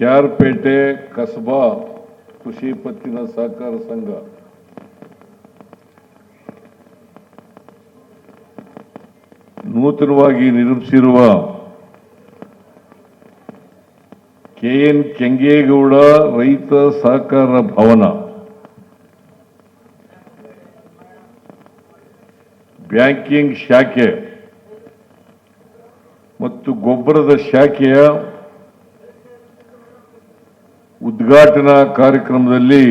ಕ್ಯಾರ್ಪೇಟೆ ಕಸಬಾ, ಕೃಷಿ ಪತ್ತಿನ ಸಹಕಾರ ಸಂಘ. ನೂತನವಾಗಿ ನಿರ್ಮಿಸಿರುವ ಕೆಎನ್ ಕೆಂಗೇಗೌಡ ರೈತ ಸಹಕಾರ ಭವನ. ಬ್ಯಾಂಕಿಂಗ್ ಶಾಖೆ. ಮತ್ತು ಗೊಬ್ಬರದ ಶಾಖೆಯ ಉದ್ಘಾಟನಾ ಕಾರ್ಯಕ್ರಮದಲ್ಲಿ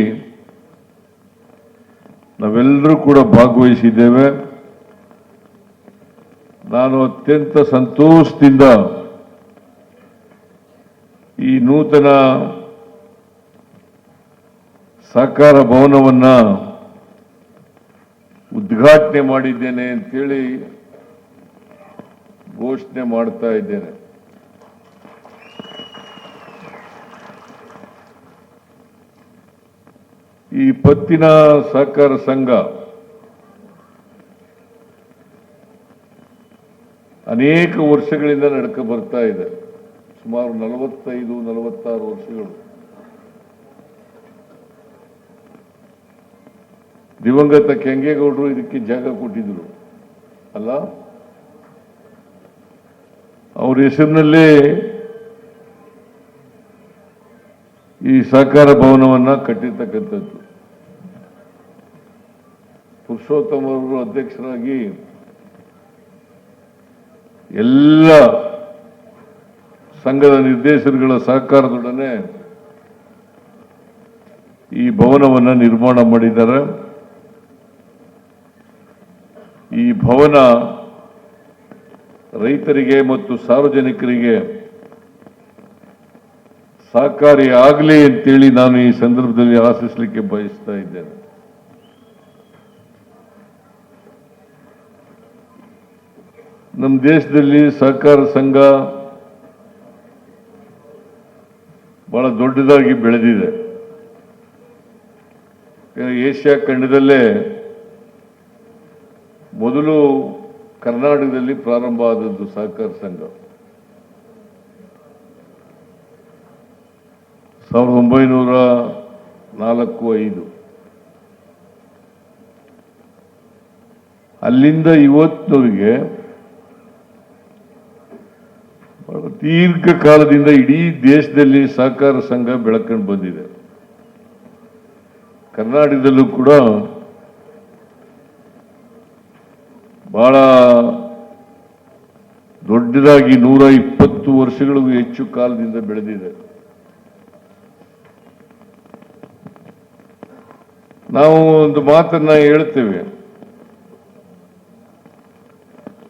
ನಾವೆಲ್ಲರೂ ಕೂಡ ಭಾಗವಹಿಸಿದ್ದೇವೆ. ನಾನು ಅತ್ಯಂತ ಸಂತೋಷದಿಂದ ಈ ನೂತನ ಸಹಕಾರ ಭವನವನ್ನು ಉದ್ಘಾಟನೆ ಮಾಡಿದ್ದೇನೆ ಅಂತೇಳಿ ಘೋಷಣೆ ಮಾಡ್ತಾ ಇದ್ದೇನೆ. ಈ ಪತ್ತಿನ ಸಹಕಾರ ಸಂಘ ಅನೇಕ ವರ್ಷಗಳಿಂದ ನಡ್ಕ ಬರ್ತಾ ಇದೆ. ಸುಮಾರು ನಲವತ್ತೈದು, ನಲವತ್ತಾರು ವರ್ಷಗಳು. ದಿವಂಗತ ಕೆಂಗೇಗೌಡರು ಇದಕ್ಕೆ ಜಾಗ ಕೊಟ್ಟಿದ್ರು. ಅಲ್ಲ? ಅವ್ರ ಹೆಸರಿನಲ್ಲೇ ಈ ಸಹಕಾರ ಭವನವನ್ನು ಕಟ್ಟಿರ್ತಕ್ಕಂಥದ್ದು. ಪುರುಷೋತ್ತಮ ಅವರು ಅಧ್ಯಕ್ಷರಾಗಿ ಎಲ್ಲ ಸಂಘದ ನಿರ್ದೇಶನಗಳ ಸಹಕಾರದೊಡನೆ ಈ ಭವನವನ್ನು ನಿರ್ಮಾಣ ಮಾಡಿದ್ದಾರೆ. ಈ ಭವನ ರೈತರಿಗೆ ಮತ್ತು ಸಾರ್ವಜನಿಕರಿಗೆ ಸಹಕಾರಿ ಆಗಲಿ ಅಂತೇಳಿ ನಾನು ಈ ಸಂದರ್ಭದಲ್ಲಿ ಆಶಿಸಲಿಕ್ಕೆ ಬಯಸ್ತಾ ಇದ್ದೇನೆ. ನಮ್ಮ ದೇಶದಲ್ಲಿ ಸಹಕಾರ ಸಂಘ ಬಹಳ ದೊಡ್ಡದಾಗಿ ಬೆಳೆದಿದೆ. ಏಷ್ಯಾ ಖಂಡದಲ್ಲೇ ಮೊದಲು ಕರ್ನಾಟಕದಲ್ಲಿ ಪ್ರಾರಂಭ ಆದದ್ದು ಸಹಕಾರ ಸಂಘ. ಸಾವಿರದ ಒಂಬೈನೂರ ನಾಲ್ಕು ಐದು. ಅಲ್ಲಿಂದ ಇವತ್ತವರಿಗೆ ದೀರ್ಘಕಾಲದಿಂದ ಇಡೀ ದೇಶದಲ್ಲಿ ಸಹಕಾರ ಸಂಘ ಬೆಳಕೊಂಡು ಬಂದಿದೆ. ಕರ್ನಾಟಕದಲ್ಲೂ ಕೂಡ ಬಹಳ ದೊಡ್ಡದಾಗಿ ನೂರ ಇಪ್ಪತ್ತು ವರ್ಷಗಳಿಗೂ ಹೆಚ್ಚು ಕಾಲದಿಂದ ಬೆಳೆದಿದೆ. ನಾವು ಒಂದು ಮಾತನ್ನ ಹೇಳ್ತೇವೆ.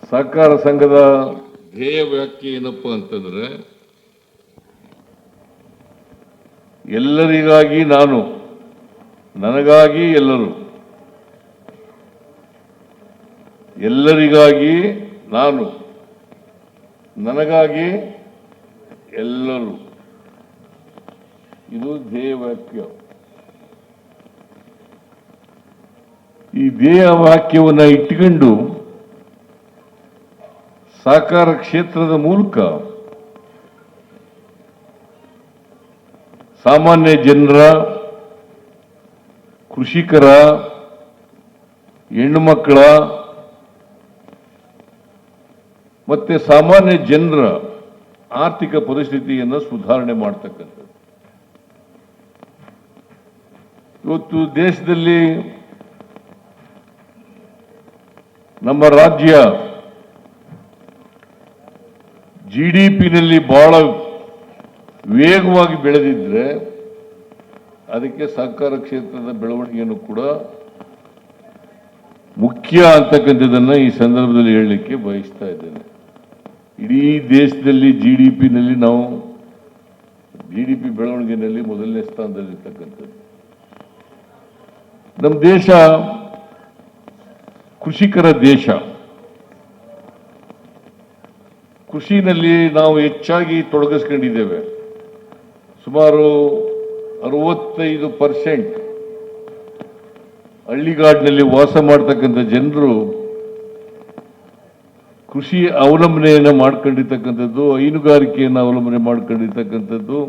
ಸಹಕಾರ ಸಂಘದ ಧ್ಯೇಯ ವ್ಯಾಖ್ಯೆ ಏನಪ್ಪ ಅಂತಂದ್ರೆ ಎಲ್ಲರಿಗಾಗಿ ನಾನು ನನಗಾಗಿ ಎಲ್ಲರೂ ಎಲ್ಲರಿಗಾಗಿ ನಾನು ನನಗಾಗಿ ಎಲ್ಲರೂ. ಇದು ಧ್ಯೇಯ ವಾಕ್ಯ ಈ ಧ್ಯೇಯ ವಾಕ್ಯವನ್ನು ಇಟ್ಟುಕೊಂಡು ಸಹಕಾರ ಕ್ಷೇತ್ರದ ಮೂಲಕ ಸಾಮಾನ್ಯ ಜನರ, ಕೃಷಿಕರ, ಹೆಣ್ಣು ಮಕ್ಕಳ ಮತ್ತೆ ಸಾಮಾನ್ಯ ಜನರ ಆರ್ಥಿಕ ಪರಿಸ್ಥಿತಿಯನ್ನು ಸುಧಾರಣೆ ಮಾಡ್ತಕ್ಕಂಥದ್ದು. ಇವತ್ತು ದೇಶದಲ್ಲಿ ನಮ್ಮ ರಾಜ್ಯ ಜಿ ಡಿ ಪಿನಲ್ಲಿ ಬಹಳ ವೇಗವಾಗಿ ಬೆಳೆದಿದ್ರೆ ಅದಕ್ಕೆ ಸಹಕಾರ ಕ್ಷೇತ್ರದ ಬೆಳವಣಿಗೆಯನ್ನು ಕೂಡ ಮುಖ್ಯ ಅಂತಕ್ಕಂಥದ್ದನ್ನು ಈ ಸಂದರ್ಭದಲ್ಲಿ ಹೇಳಲಿಕ್ಕೆ ಬಯಸ್ತಾ ಇದ್ದೇನೆ. ಇಡೀ ದೇಶದಲ್ಲಿ ಜಿ ಡಿ ಪಿನಲ್ಲಿ ನಾವು ಜಿ ಡಿ ಪಿ ಬೆಳವಣಿಗೆಯಲ್ಲಿ ಮೊದಲನೇ ಸ್ಥಾನದಲ್ಲಿರ್ತಕ್ಕಂಥದ್ದು. ನಮ್ಮ ದೇಶ ಕೃಷಿಕರ ದೇಶ ಕೃಷಿನಲ್ಲಿ ನಾವು ಹೆಚ್ಚಾಗಿ ತೊಡಗಿಸ್ಕೊಂಡಿದ್ದೇವೆ. ಸುಮಾರು ಅರವತ್ತೈದು ಪರ್ಸೆಂಟ್ ಹಳ್ಳಿಗಾಡಿನಲ್ಲಿ ವಾಸ ಮಾಡ್ತಕ್ಕಂಥ ಜನರು ಕೃಷಿ ಅವಲಂಬನೆಯನ್ನು ಮಾಡ್ಕೊಂಡಿರ್ತಕ್ಕಂಥದ್ದು, ಹೈನುಗಾರಿಕೆಯನ್ನು ಅವಲಂಬನೆ ಮಾಡ್ಕೊಂಡಿರ್ತಕ್ಕಂಥದ್ದು,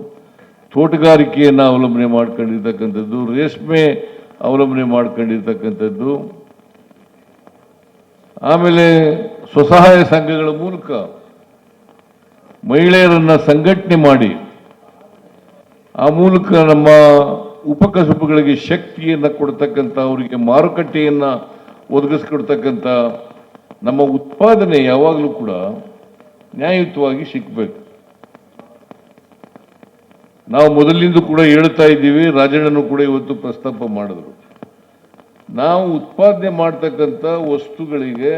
ತೋಟಗಾರಿಕೆಯನ್ನು ಅವಲಂಬನೆ ಮಾಡ್ಕೊಂಡಿರ್ತಕ್ಕಂಥದ್ದು, ರೇಷ್ಮೆ ಅವಲಂಬನೆ ಮಾಡ್ಕೊಂಡಿರ್ತಕ್ಕಂಥದ್ದು. ಆಮೇಲೆ ಸ್ವಸಹಾಯ ಸಂಘಗಳ ಮೂಲಕ ಮಹಿಳೆಯರನ್ನು ಸಂಘಟನೆ ಮಾಡಿ ಆ ಮೂಲಕ ನಮ್ಮ ಉಪಕಸುಬುಗಳಿಗೆ ಶಕ್ತಿಯನ್ನು ಕೊಡ್ತಕ್ಕಂಥ ಅವರಿಗೆ ಮಾರುಕಟ್ಟೆಯನ್ನು ಒದಗಿಸ್ಕೊಡ್ತಕ್ಕಂಥ ನಮ್ಮ ಉತ್ಪಾದನೆ ಯಾವಾಗಲೂ ಕೂಡ ನ್ಯಾಯಯುತವಾಗಿ ಸಿಕ್ಕಬೇಕು ನಾವು ಮೊದಲಿಂದ ಕೂಡ ಹೇಳ್ತಾ ಇದ್ದೀವಿ, ರಾಜಣ್ಣನೂ ಕೂಡ ಇವತ್ತು ಪ್ರಸ್ತಾಪ ಮಾಡಿದ್ರು. ನಾವು ಉತ್ಪಾದನೆ ಮಾಡ್ತಕ್ಕಂಥ ವಸ್ತುಗಳಿಗೆ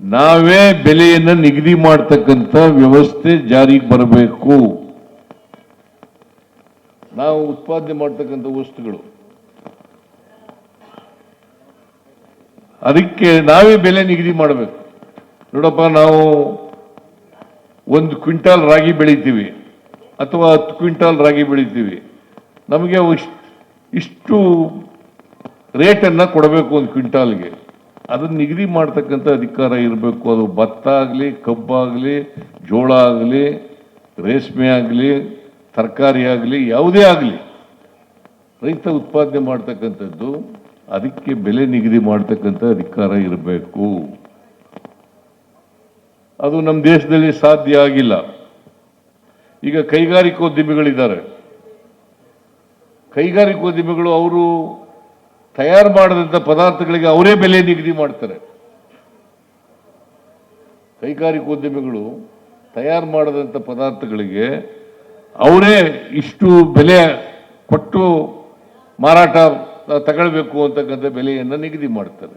ನಾವೇ ಬೆಲೆಯನ್ನು ನಿಗದಿ ಮಾಡ್ತಕ್ಕಂಥ ವ್ಯವಸ್ಥೆ ಜಾರಿಗೆ ಬರಬೇಕು. ನಾವು ಉತ್ಪಾದನೆ ಮಾಡ್ತಕ್ಕಂಥ ವಸ್ತುಗಳು. ಅದಕ್ಕೆ ನಾವೇ ಬೆಲೆ ನಿಗದಿ ಮಾಡಬೇಕು. ನೋಡಪ್ಪ, ನಾವು ಒಂದು ಕ್ವಿಂಟಾಲ್ ರಾಗಿ ಬೆಳಿತೀವಿ ಅಥವಾ ಹತ್ತು ಕ್ವಿಂಟಾಲ್ ರಾಗಿ ಬೆಳಿತೀವಿ. ನಮಗೆ ಇಷ್ಟು ರೇಟನ್ನು ಕೊಡಬೇಕು ಒಂದು ಕ್ವಿಂಟಾಲ್ಗೆ. ಅದನ್ನು ನಿಗದಿ ಮಾಡ್ತಕ್ಕಂಥ ಅಧಿಕಾರ ಇರಬೇಕು. ಅದು ಭತ್ತ ಆಗಲಿ ಕಬ್ಬಾಗಲಿ ಜೋಳ ಆಗಲಿ, ರೇಷ್ಮೆ ಆಗಲಿ, ತರಕಾರಿ ಆಗಲಿ, ಯಾವುದೇ ಆಗಲಿ, ರೈತ ಉತ್ಪಾದನೆ ಮಾಡ್ತಕ್ಕಂಥದ್ದು ಅದಕ್ಕೆ ಬೆಲೆ ನಿಗದಿ ಮಾಡ್ತಕ್ಕಂಥ ಅಧಿಕಾರ ಇರಬೇಕು. ಅದು ನಮ್ಮ ದೇಶದಲ್ಲಿ ಸಾಧ್ಯ ಆಗಿಲ್ಲ. ಈಗ ಕೈಗಾರಿಕೋದ್ಯಮಿಗಳಿದ್ದಾರೆ. ಕೈಗಾರಿಕೋದ್ಯಮಿಗಳು ಅವರು ತಯಾರು ಮಾಡಿದಂಥ ಪದಾರ್ಥಗಳಿಗೆ ಅವರೇ ಬೆಲೆ ನಿಗದಿ ಮಾಡ್ತಾರೆ. ಕೈಗಾರಿಕೋದ್ಯಮಿಗಳು ತಯಾರು ಮಾಡಿದಂಥ ಪದಾರ್ಥಗಳಿಗೆ ಅವರೇ ಇಷ್ಟು ಬೆಲೆ ಕೊಟ್ಟು ಮಾರಾಟ ತಗೊಳ್ಬೇಕು ಅಂತಕ್ಕಂಥ ಬೆಲೆಯನ್ನು ನಿಗದಿ ಮಾಡ್ತಾರೆ.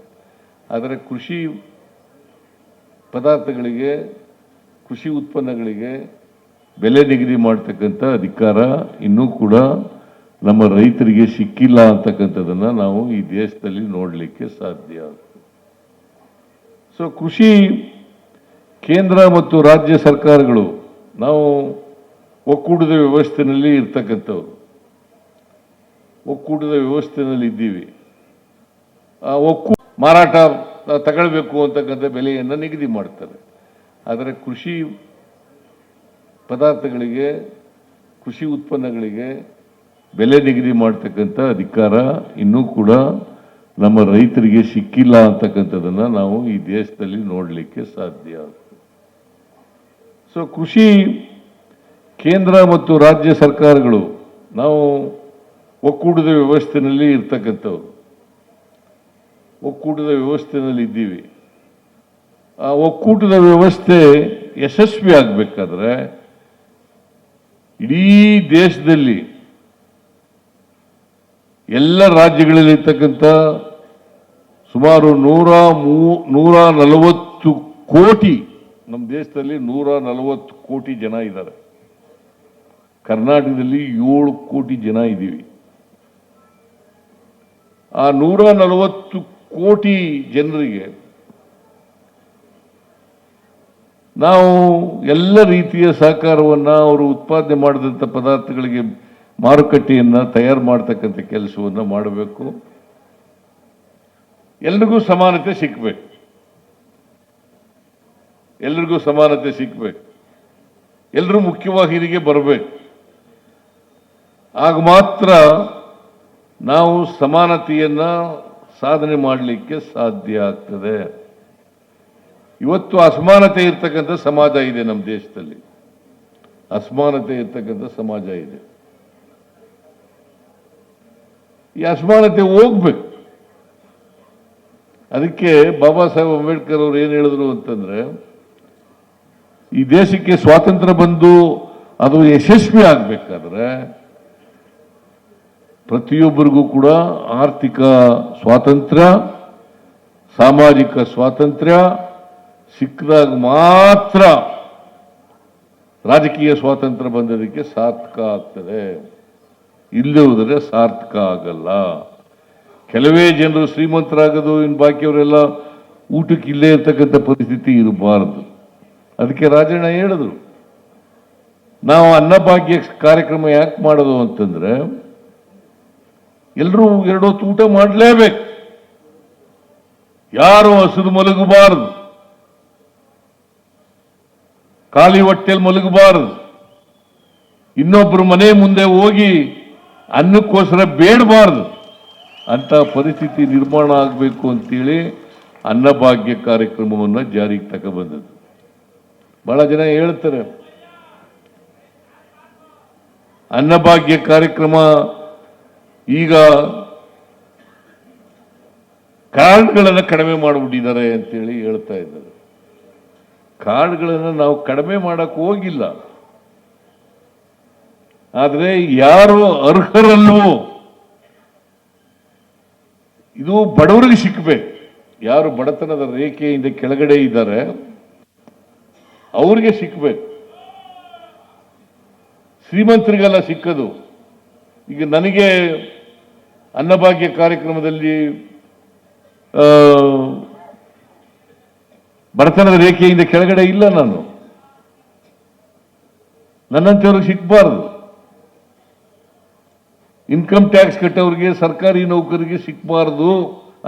ಆದರೆ ಕೃಷಿ ಪದಾರ್ಥಗಳಿಗೆ, ಕೃಷಿ ಉತ್ಪನ್ನಗಳಿಗೆ ಬೆಲೆ ನಿಗದಿ ಮಾಡ್ತಕ್ಕಂಥ ಅಧಿಕಾರ ಇನ್ನೂ ಕೂಡ ನಮ್ಮ ರೈತರಿಗೆ ಸಿಕ್ಕಿಲ್ಲ ಅಂತಕ್ಕಂಥದ್ದನ್ನು ನಾವು ಈ ದೇಶದಲ್ಲಿ ನೋಡಲಿಕ್ಕೆ ಸಾಧ್ಯ. ಸೊ ಕೃಷಿ ಕೇಂದ್ರ ಮತ್ತು ರಾಜ್ಯ ಸರ್ಕಾರಗಳು ನಾವು ಒಕ್ಕೂಟದ ವ್ಯವಸ್ಥೆಯಲ್ಲಿ ಇರ್ತಕ್ಕಂಥವ್ರು. ಒಕ್ಕೂಟದ ವ್ಯವಸ್ಥೆಯಲ್ಲಿ ಇದ್ದೀವಿ. ಆ ಒಕ್ಕೂ, ಮಾರಾಟ ತಗೊಳ್ಬೇಕು ಅಂತಕ್ಕಂಥ ಬೆಲೆಯನ್ನು ನಿಗದಿ ಮಾಡ್ತಾರೆ. ಆದರೆ ಕೃಷಿ ಪದಾರ್ಥಗಳಿಗೆ, ಕೃಷಿ ಉತ್ಪನ್ನಗಳಿಗೆ ಬೆಲೆ ನಿಗದಿ ಮಾಡ್ತಕ್ಕಂಥ ಅಧಿಕಾರ ಇನ್ನೂ ಕೂಡ ನಮ್ಮ ರೈತರಿಗೆ ಸಿಕ್ಕಿಲ್ಲ ಅಂತಕ್ಕಂಥದ್ದನ್ನು ನಾವು ಈ ದೇಶದಲ್ಲಿ ನೋಡಲಿಕ್ಕೆ ಸಾಧ್ಯ. ಸೊ ಕೃಷಿ ಕೇಂದ್ರ ಮತ್ತು ರಾಜ್ಯ ಸರ್ಕಾರಗಳು ನಾವು ಒಕ್ಕೂಟದ ವ್ಯವಸ್ಥೆಯಲ್ಲಿ ಇರ್ತಕ್ಕಂಥವ್ರು. ಒಕ್ಕೂಟದ ವ್ಯವಸ್ಥೆಯಲ್ಲಿ ಇದ್ದೀವಿ. ಆ ಒಕ್ಕೂಟದ ವ್ಯವಸ್ಥೆ ಯಶಸ್ವಿ ಆಗಬೇಕಾದ್ರೆ ಇಡೀ ದೇಶದಲ್ಲಿ ಎಲ್ಲ ರಾಜ್ಯಗಳಲ್ಲಿ ಇರ್ತಕ್ಕಂಥ ಸುಮಾರು ನೂರ ಮೂ, ನೂರ ನಲವತ್ತು ಕೋಟಿ, ನಮ್ಮ ದೇಶದಲ್ಲಿ ನೂರ ನಲವತ್ತು ಕೋಟಿ ಜನ ಇದ್ದಾರೆ. ಕರ್ನಾಟಕದಲ್ಲಿ ಏಳು ಕೋಟಿ ಜನ ಇದ್ದೀವಿ. ಆ ನೂರ ನಲವತ್ತು ಕೋಟಿ ಜನರಿಗೆ ನಾವು ಎಲ್ಲ ರೀತಿಯ ಸಹಕಾರವನ್ನು ಅವರು ಉತ್ಪಾದನೆ ಮಾಡಿದಂಥ ಪದಾರ್ಥಗಳಿಗೆ ಮಾರುಕಟ್ಟೆಯನ್ನು ತಯಾರು ಮಾಡ್ತಕ್ಕಂಥ ಕೆಲಸವನ್ನು ಮಾಡಬೇಕು. ಎಲ್ರಿಗೂ ಸಮಾನತೆ ಸಿಕ್ಕಬೇಕು ಎಲ್ರಿಗೂ ಸಮಾನತೆ ಸಿಕ್ಕಬೇಕು ಎಲ್ಲರೂ ಮುಖ್ಯವಾಹಿನಿಗೆ ಬರಬೇಕು. ಆಗ ಮಾತ್ರ ನಾವು ಸಮಾನತೆಯನ್ನು ಸಾಧನೆ ಮಾಡಲಿಕ್ಕೆ ಸಾಧ್ಯ ಆಗ್ತದೆ. ಇವತ್ತು ಅಸಮಾನತೆ ಇರ್ತಕ್ಕಂಥ ಸಮಾಜ ಇದೆ ನಮ್ಮ ದೇಶದಲ್ಲಿ. ಅಸಮಾನತೆ ಇರ್ತಕ್ಕಂಥ ಸಮಾಜ ಇದೆ. ಈ ಅಸಮಾನತೆ ಹೋಗ್ಬೇಕು. ಅದಕ್ಕೆ ಬಾಬಾ ಸಾಹೇಬ್ ಅಂಬೇಡ್ಕರ್ ಅವರು ಏನು ಹೇಳಿದ್ರು ಅಂತಂದ್ರೆ, ಈ ದೇಶಕ್ಕೆ ಸ್ವಾತಂತ್ರ್ಯ ಬಂದು ಅದು ಯಶಸ್ವಿ ಆಗ್ಬೇಕಾದ್ರೆ ಪ್ರತಿಯೊಬ್ಬರಿಗೂ ಕೂಡ ಆರ್ಥಿಕ ಸ್ವಾತಂತ್ರ್ಯ, ಸಾಮಾಜಿಕ ಸ್ವಾತಂತ್ರ್ಯ ಸಿಕ್ಕಿದಾಗ ಮಾತ್ರ ರಾಜಕೀಯ ಸ್ವಾತಂತ್ರ್ಯ ಬಂದದಕ್ಕೆ ಸಾರ್ಥಕ ಆಗ್ತದೆ. ಇಲ್ಲದೆ ಸಾರ್ಥಕ ಆಗಲ್ಲ. ಕೆಲವೇ ಜನರು ಶ್ರೀಮಂತರಾಗೋದು, ಇನ್ನು ಬಾಕಿಯವರೆಲ್ಲ ಊಟಕ್ಕೆ ಇಲ್ಲೇ ಇರ್ತಕ್ಕಂಥ ಪರಿಸ್ಥಿತಿ ಇರಬಾರದು. ಅದಕ್ಕೆ ರಾಜಣ್ಣ ಹೇಳಿದ್ರು, ನಾವು ಅನ್ನಭಾಗ್ಯ ಕಾರ್ಯಕ್ರಮ ಯಾಕೆ ಮಾಡೋದು ಅಂತಂದ್ರೆ ಎಲ್ಲರೂ ಎರಡು ಹೊತ್ತು ಊಟ ಮಾಡಲೇಬೇಕು. ಯಾರು ಹಸಿದು ಮಲಗಬಾರದು. ಖಾಲಿ ಹೊಟ್ಟೆಲ್ ಮಲಗಬಾರದು. ಇನ್ನೊಬ್ಬರು ಮನೆ ಮುಂದೆ ಹೋಗಿ ಅನ್ನಕ್ಕೋಸ್ಕರ ಬೇಡಬಾರ್ದು. ಅಂತ ಪರಿಸ್ಥಿತಿ ನಿರ್ಮಾಣ ಆಗಬೇಕು ಅಂತೇಳಿ ಅನ್ನಭಾಗ್ಯ ಕಾರ್ಯಕ್ರಮವನ್ನು ಜಾರಿಗೆ ತಗೊಬಂದದ್ದು. ಬಹಳ ಜನ ಹೇಳ್ತಾರೆ ಅನ್ನಭಾಗ್ಯ ಕಾರ್ಯಕ್ರಮ ಈಗ ಕಾರ್ಡ್ಗಳನ್ನು ಕಡಿಮೆ ಮಾಡಿಬಿಟ್ಟಿದ್ದಾರೆ ಅಂತೇಳಿ ಹೇಳ್ತಾ ಇದ್ದಾರೆ. ಕಾರ್ಡ್ಗಳನ್ನು ನಾವು ಕಡಿಮೆ ಮಾಡೋಕ್ಕೆ ಹೋಗಿಲ್ಲ. ಆದರೆ ಯಾರು ಅರ್ಹರಲ್ಲೋ, ಇದು ಬಡವರಿಗೆ ಸಿಕ್ಕಬೇಕು ಯಾರು ಬಡತನದ ರೇಖೆಯಿಂದ ಕೆಳಗಡೆ ಇದ್ದಾರೆ, ಅವರಿಗೆ ಸಿಕ್ಕಬೇಕು ಶ್ರೀಮಂತರಿಗೆಲ್ಲ ಸಿಕ್ಕದು. ಈಗ ನನಗೆ ಅನ್ನಭಾಗ್ಯ ಕಾರ್ಯಕ್ರಮದಲ್ಲಿ ಬಡತನದ ರೇಖೆಯಿಂದ ಕೆಳಗಡೆ ಇಲ್ಲ ನಾನು. ನನ್ನಂತೆಯವ್ರಿಗೆ ಸಿಕ್ಕಬಾರ್ದು ಇನ್ಕಮ್ ಟ್ಯಾಕ್ಸ್ ಕಟ್ಟೋರಿಗೆ, ಸರ್ಕಾರಿ ನೌಕರಿಗೆ ಸಿಕ್ಕಬಾರ್ದು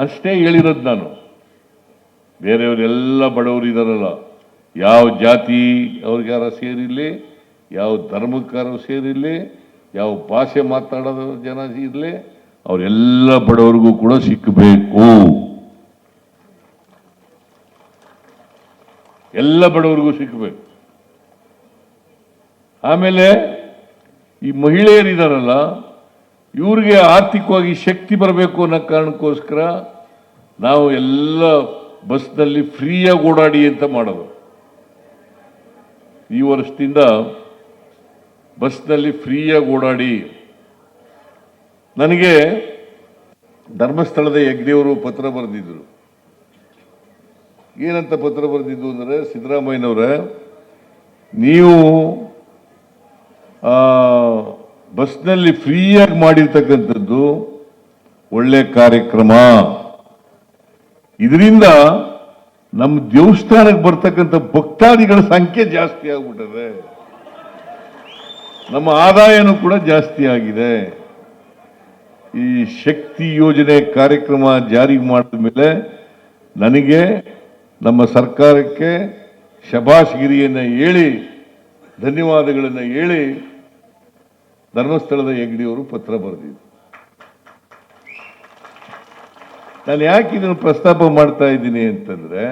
ಅಷ್ಟೇ ಹೇಳಿರೋದು ನಾನು. ಬೇರೆಯವರೆಲ್ಲ ಬಡವರು ಇದಾರಲ್ಲ, ಯಾವ ಜಾತಿ ಅವ್ರಿಗಾರ ಸೇರಿರಲಿ, ಯಾವ ಧರ್ಮಕ್ಕಾರ ಸೇರಿರಲಿ, ಯಾವ ಭಾಷೆ ಮಾತಾಡೋದು ಜನ ಇರಲಿ, ಅವರೆಲ್ಲ ಬಡವರಿಗೂ ಕೂಡ ಸಿಕ್ಕಬೇಕು ಎಲ್ಲ ಬಡವರಿಗೂ ಸಿಕ್ಕಬೇಕು ಆಮೇಲೆ ಈ ಮಹಿಳೆಯರಿದಾರಲ್ಲ ಇವ್ರಿಗೆ ಆರ್ಥಿಕವಾಗಿ ಶಕ್ತಿ ಬರಬೇಕು ಅನ್ನೋ ಕಾರಣಕ್ಕೋಸ್ಕರ ನಾವು ಎಲ್ಲ ಬಸ್ನಲ್ಲಿ ಫ್ರೀಯಾಗಿ ಓಡಾಡಿ ಅಂತ ಮಾಡೋದು. ಈ ವರ್ಷದಿಂದ ಬಸ್ನಲ್ಲಿ ಫ್ರೀಯಾಗಿ ಓಡಾಡಿ. ನನಗೆ ಧರ್ಮಸ್ಥಳದ ಯಜ್ಞವರು ಪತ್ರ ಬರೆದಿದ್ದರು ಏನಂತ ಪತ್ರ ಬರೆದಿದ್ದು ಅಂದರೆ, ಸಿದ್ದರಾಮಯ್ಯನವರೇ, ನೀವು ಬಸ್ನಲ್ಲಿ ಫ್ರೀಯಾಗಿ ಮಾಡಿರ್ತಕ್ಕಂಥದ್ದು ಒಳ್ಳೆ ಕಾರ್ಯಕ್ರಮ. ಇದರಿಂದ ನಮ್ಮ ದೇವಸ್ಥಾನಕ್ಕೆ ಬರ್ತಕ್ಕಂಥ ಭಕ್ತಾದಿಗಳ ಸಂಖ್ಯೆ ಜಾಸ್ತಿ ಆಗ್ಬಿಟ್ಟದೆ. ನಮ್ಮ ಆದಾಯನೂ ಕೂಡ ಜಾಸ್ತಿ ಆಗಿದೆ. ಈ ಶಕ್ತಿ ಯೋಜನೆ ಕಾರ್ಯಕ್ರಮ ಜಾರಿ ಮಾಡಿದ ಮೇಲೆ ನನಗೆ ನಮ್ಮ ಸರ್ಕಾರಕ್ಕೆ ಶಬಾಷ್ಗಿರಿಯನ್ನು ಹೇಳಿ, ಧನ್ಯವಾದಗಳನ್ನು ಹೇಳಿ ಧರ್ಮಸ್ಥಳದ ಹೆಗ್ಡಿಯವರು ಪತ್ರ ಬರೆದಿದ್ರು. ನಾನು ಯಾಕೆ ಇದನ್ನು ಪ್ರಸ್ತಾಪ ಮಾಡ್ತಾ ಇದ್ದೀನಿ ಅಂತಂದರೆ,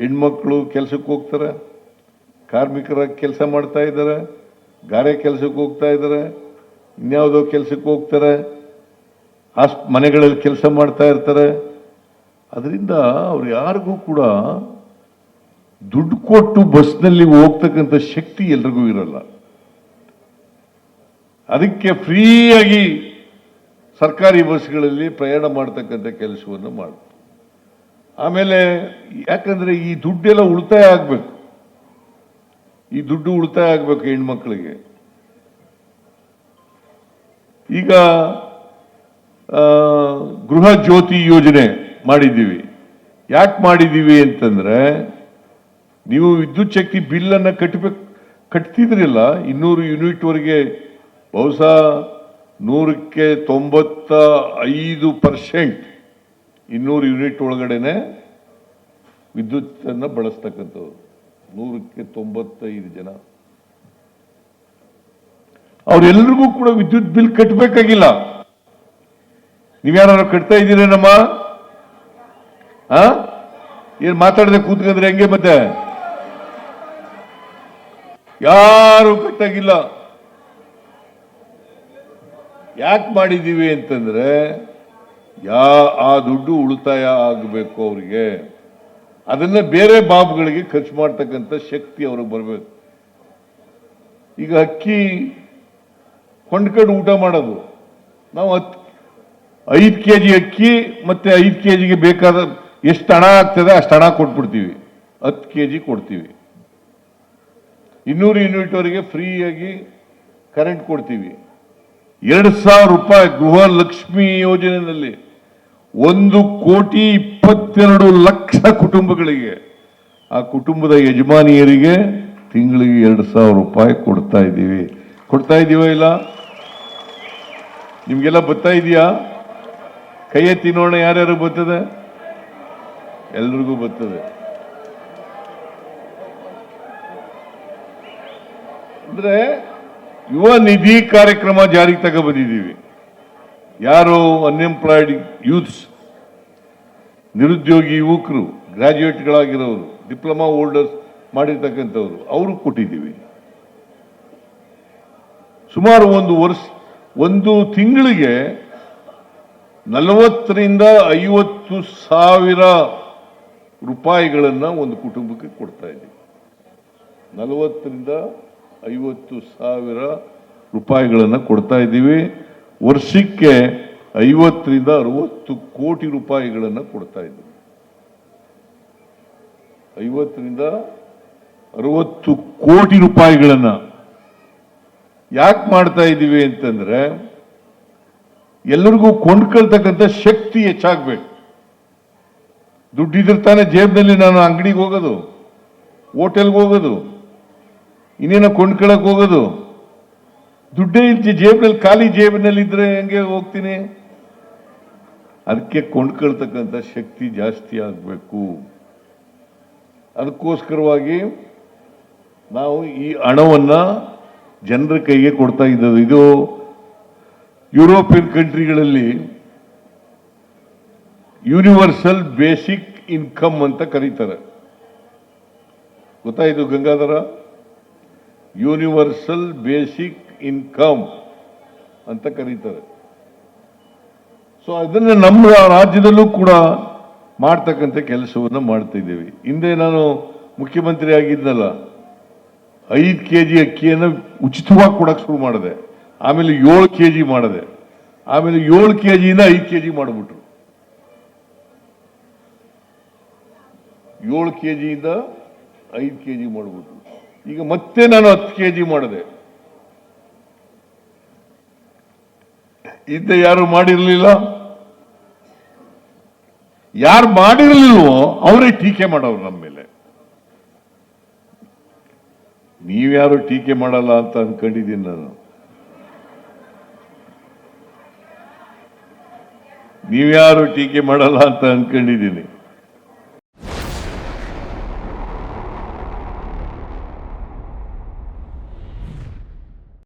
ಹೆಣ್ಮಕ್ಳು ಕೆಲಸಕ್ಕೆ ಹೋಗ್ತಾರೆ, ಕಾರ್ಮಿಕರ ಕೆಲಸ ಮಾಡ್ತಾ ಇದ್ದಾರೆ ಗಾರೆ ಕೆಲಸಕ್ಕೆ ಹೋಗ್ತಾ ಇದ್ದಾರೆ ಇನ್ಯಾವುದೋ ಕೆಲಸಕ್ಕೆ ಹೋಗ್ತಾರೆ, ಆಸ್, ಮನೆಗಳಲ್ಲಿ ಕೆಲಸ ಮಾಡ್ತಾ ಇರ್ತಾರೆ. ಅದರಿಂದ ಅವ್ರು ಯಾರಿಗೂ ಕೂಡ ದುಡ್ಡು ಕೊಟ್ಟು ಬಸ್ನಲ್ಲಿ ಹೋಗ್ತಕ್ಕಂಥ ಶಕ್ತಿ ಎಲ್ರಿಗೂ ಇರಲ್ಲ. ಅದಕ್ಕೆ ಫ್ರೀಯಾಗಿ ಸರ್ಕಾರಿ ಬಸ್ಗಳಲ್ಲಿ ಪ್ರಯಾಣ ಮಾಡ್ತಕ್ಕಂಥ ಕೆಲಸವನ್ನು ಮಾಡ ಆಮೇಲೆ ಯಾಕಂದ್ರೆ ಈ ದುಡ್ಡೆಲ್ಲ ಉಳಿತಾಯ ಆಗಬೇಕು. ಈ ದುಡ್ಡು ಉಳಿತಾಯ ಆಗಬೇಕು ಹೆಣ್ಮಕ್ಳಿಗೆ. ಈಗ ಗೃಹ ಜ್ಯೋತಿ ಯೋಜನೆ ಮಾಡಿದ್ದೀವಿ. ಯಾಕೆ ಮಾಡಿದ್ದೀವಿ ಅಂತಂದ್ರೆ, ನೀವು ವಿದ್ಯುತ್ ಶಕ್ತಿ ಬಿಲ್ಲನ್ನು ಕಟ್ಟಬೇಕು ಕಟ್ತಿದ್ರಿಲ್ಲ, ಇನ್ನೂರು ಯೂನಿಟ್ವರೆಗೆ ಬಹುಶಃ ನೂರಕ್ಕೆ ತೊಂಬತ್ತ ಐದು ಪರ್ಸೆಂಟ್ ಇನ್ನೂರು ಯೂನಿಟ್ ಒಳಗಡೆನೆ ವಿದ್ಯುತ್ತನ್ನು ಬಳಸ್ತಕ್ಕಂಥವ್ರು. ನೂರಕ್ಕೆ ತೊಂಬತ್ತೈದು ಜನ. ಅವರೆಲ್ಲರಿಗೂ ಕೂಡ ವಿದ್ಯುತ್ ಬಿಲ್ ಕಟ್ಟಬೇಕಾಗಿಲ್ಲ ನೀವ್ಯಾರು ಕಟ್ತಾ ಇದ್ದೀರೇನಮ್ಮ ಏನ್ ಮಾತಾಡದೆ ಕೂತ್ಕೊಂಡ್ರೆ ಹೆಂಗೆ ಮತ್ತೆ? ಯಾರು ಕಟ್ಟಾಗಿಲ್ಲ ಯಾಕೆ ಮಾಡಿದ್ದೀವಿ ಅಂತಂದರೆ, ಯಾ, ಆ ದುಡ್ಡು ಉಳಿತಾಯ ಆಗಬೇಕು ಅವರಿಗೆ. ಅದನ್ನು ಬೇರೆ ಬಾಬುಗಳಿಗೆ ಖರ್ಚು ಮಾಡ್ತಕ್ಕಂಥ ಶಕ್ತಿ ಅವ್ರಿಗೆ ಬರಬೇಕು. ಈಗ ಅಕ್ಕಿ ಕೊಂಡ್ಕೊಂಡು ಊಟ ಮಾಡೋದು. ನಾವು ಹತ್ತು ಐದು ಕೆ ಜಿ ಅಕ್ಕಿ ಮತ್ತು ಐದು ಕೆ ಜಿಗೆ ಬೇಕಾದ ಎಷ್ಟು ಹಣ ಆಗ್ತದೆ ಅಷ್ಟು ಹಣ ಕೊಟ್ಬಿಡ್ತೀವಿ. ಹತ್ತು ಕೆ ಜಿ ಕೊಡ್ತೀವಿ. ಇನ್ನೂರು ಯೂನಿಟ್ವರೆಗೆ ಫ್ರೀಯಾಗಿ ಕರೆಂಟ್ ಕೊಡ್ತೀವಿ. ಎರಡು ಸಾವಿರ ರೂಪಾಯಿ ಗೃಹಲಕ್ಷ್ಮಿ ಯೋಜನೆಯಲ್ಲಿ ಒಂದು ಕೋಟಿ ಇಪ್ಪತ್ತೆರಡು ಲಕ್ಷ ಕುಟುಂಬಗಳಿಗೆ ಆ ಕುಟುಂಬದ ಯಜಮಾನಿಯರಿಗೆ ತಿಂಗಳಿಗೆ ಎರಡು ಸಾವಿರ ರೂಪಾಯಿ ಕೊಡ್ತಾ ಇದ್ದೀವಿ. ಕೊಡ್ತಾ ಇದ್ದೀವ ಇಲ್ಲ? ನಿಮಗೆಲ್ಲ ಬರ್ತಾ ಇದೆಯಾ? ಕೈ ಎತ್ತಿ ನೋಡೋಣ ಯಾರ್ಯಾರು ಬರ್ತದೆ ಎಲ್ರಿಗೂ ಬರ್ತದೆ ಅಂದ್ರೆ ಯುವ ನಿಧಿ ಕಾರ್ಯಕ್ರಮ ಜಾರಿಗೆ ತಗೊಬಂದಿದ್ದೀವಿ ಯಾರು ಅನ್ಎಂಪ್ಲಾಯ್ಡ್ ಯೂತ್ಸ್ ನಿರುದ್ಯೋಗಿ ಯುವಕರು ಗ್ರಾಜ್ಯುಯೇಟ್ಗಳಾಗಿರೋರು ಡಿಪ್ಲೊಮಾ ಹೋಲ್ಡರ್ಸ್ ಮಾಡಿರ್ತಕ್ಕಂಥವ್ರು, ಅವರು ಕೊಟ್ಟಿದ್ದೀವಿ. ಸುಮಾರು ಒಂದು ವರ್ಷ, ಒಂದು ತಿಂಗಳಿಗೆ ನಲವತ್ತರಿಂದ ಐವತ್ತು ಸಾವಿರ ರೂಪಾಯಿಗಳನ್ನು ಒಂದು ಕುಟುಂಬಕ್ಕೆ ಕೊಡ್ತಾ ಇದ್ದೀವಿ. ನಲವತ್ತರಿಂದ ಐವತ್ತು ಸಾವಿರ ರೂಪಾಯಿಗಳನ್ನು ಕೊಡ್ತಾ ಇದ್ದೀವಿ. ವರ್ಷಕ್ಕೆ ಐವತ್ತರಿಂದ ಅರವತ್ತು ಕೋಟಿ ರೂಪಾಯಿಗಳನ್ನು ಕೊಡ್ತಾ ಇದ್ದೀವಿ. ಐವತ್ತರಿಂದ ಅರವತ್ತು ಕೋಟಿ ರೂಪಾಯಿಗಳನ್ನ ಯಾಕೆ ಮಾಡ್ತಾ ಇದ್ದೀವಿ ಅಂತಂದ್ರೆ ಎಲ್ಲರಿಗೂ ಕೊಂಡ್ಕೊಳ್ತಕ್ಕಂಥ ಶಕ್ತಿ ಹೆಚ್ಚಾಗಬೇಕು. ದುಡ್ಡಿದ್ರೆ ತಾನೇ ಜೇಬ್ನಲ್ಲಿ ನಾನು ಅಂಗಡಿಗೆ ಹೋಗೋದು, ಹೋಟೆಲ್ಗೆ ಹೋಗೋದು ಇನ್ನೇನೋ ಕೊಂಡ್ಕೊಳಕ್ ಹೋಗೋದು? ದುಡ್ಡೇ ಇಲ್ತಿ ಜೇಬಿನಲ್ಲಿ, ಖಾಲಿ ಜೇಬಿನಲ್ಲಿ ಇದ್ರೆ ಹೆಂಗೆ ಹೋಗ್ತೀನಿ? ಅದಕ್ಕೆ ಕೊಂಡ್ಕೊಳ್ತಕ್ಕಂಥ ಶಕ್ತಿ ಜಾಸ್ತಿ ಆಗಬೇಕು. ಅದಕ್ಕೋಸ್ಕರವಾಗಿ ನಾವು ಈ ಹಣವನ್ನ ಜನರ ಕೈಗೆ ಕೊಡ್ತಾ ಇದ್ದದ್ದು. ಇದು ಯುರೋಪಿಯನ್ ಕಂಟ್ರಿಗಳಲ್ಲಿ ಯೂನಿವರ್ಸಲ್ ಬೇಸಿಕ್ ಇನ್ಕಮ್ ಅಂತ ಕರೀತಾರೆ. ಗೊತ್ತಾಯಿತು ಗಂಗಾಧರ? ಯೂನಿವರ್ಸಲ್ ಬೇಸಿಕ್ ಇನ್ಕಮ್ ಅಂತ ಕರೀತಾರೆ. ಸೊ, ಅದನ್ನ ನಮ್ಮ ರಾಜ್ಯದಲ್ಲೂ ಕೂಡ ಮಾಡ್ತಕ್ಕಂಥ ಕೆಲಸವನ್ನು ಮಾಡ್ತಾ ಇದ್ದೇವೆ ಹಿಂದೆ ನಾನು ಮುಖ್ಯಮಂತ್ರಿ ಆಗಿದ್ನಲ್ಲ, ಐದು ಕೆ ಜಿ ಅಕ್ಕಿಯನ್ನು ಉಚಿತವಾಗಿ ಕೊಡೋಕ್ಕೆ ಶುರು ಮಾಡಿದೆ. ಆಮೇಲೆ ಏಳು ಕೆ ಜಿ ಮಾಡಿದೆ. ಆಮೇಲೆ ಏಳು ಕೆ ಜಿಯಿಂದ ಐದು ಕೆ ಜಿ ಮಾಡಿಬಿಟ್ರು. ಏಳು ಕೆ ಜಿಯಿಂದ ಐದು ಕೆ ಜಿ ಮಾಡಿಬಿಟ್ರು. ಈಗ ಮತ್ತೆ ನಾನು ಹತ್ತು ಕೆ ಜಿ ಮಾಡಿದೆ. ಇದ್ದ ಯಾರು ಮಾಡಿರಲಿಲ್ಲ? ಯಾರು ಮಾಡಿರಲಿಲ್ವೋ ಅವರೇ ಟೀಕೆ ಮಾಡೋರು ನಮ್ಮ ಮೇಲೆ. ನೀವ್ಯಾರು ಟೀಕೆ ಮಾಡಲ್ಲ ಅಂತ ಅನ್ಕೊಂಡಿದ್ದೀನಿ ನಾನು. ನೀವ್ಯಾರು ಟೀಕೆ ಮಾಡಲ್ಲ ಅಂತ ಅನ್ಕೊಂಡಿದ್ದೀನಿ.